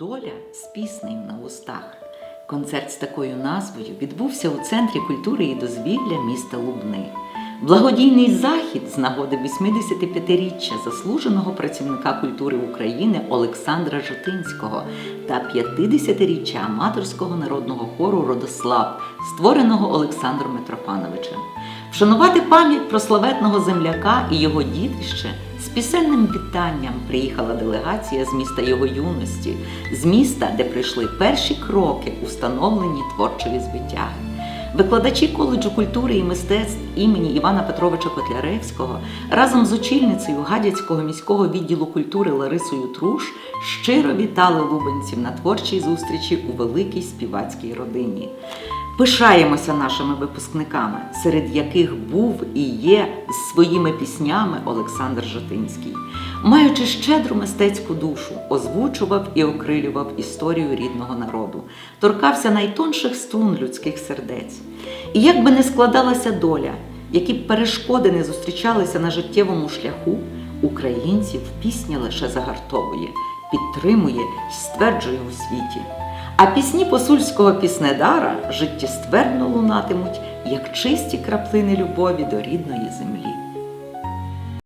Доля з піснею на устах. Концерт з такою назвою відбувся у Центрі культури і дозвілля міста Лубни. Благодійний захід з нагоди 85-річчя заслуженого працівника культури України Олександра Житинського та 50-річчя аматорського народного хору Родослав, створеного Олександром Митрофановичем. Вшанувати пам'ять про славетного земляка і його дітище з пісенним вітанням приїхала делегація з міста його юності, з міста, де прийшли перші кроки у становленні творчої звитяги. Викладачі коледжу культури і мистецтв імені Івана Петровича Котляревського разом з очільницею Гадяцького міського відділу культури Ларисою Труш щиро вітали лубенців на творчій зустрічі у великій співацькій родині. Пишаємося нашими випускниками, серед яких був і є своїми піснями Олександр Житинський. Маючи щедру мистецьку душу, озвучував і окрилював історію рідного народу, торкався найтонших струн людських сердець. І як би не складалася доля, які б перешкоди не зустрічалися на життєвому шляху, українців пісня лише загартовує, підтримує і стверджує у світі. А пісні посульського піснедара життєствердно лунатимуть, як чисті краплини любові до рідної землі.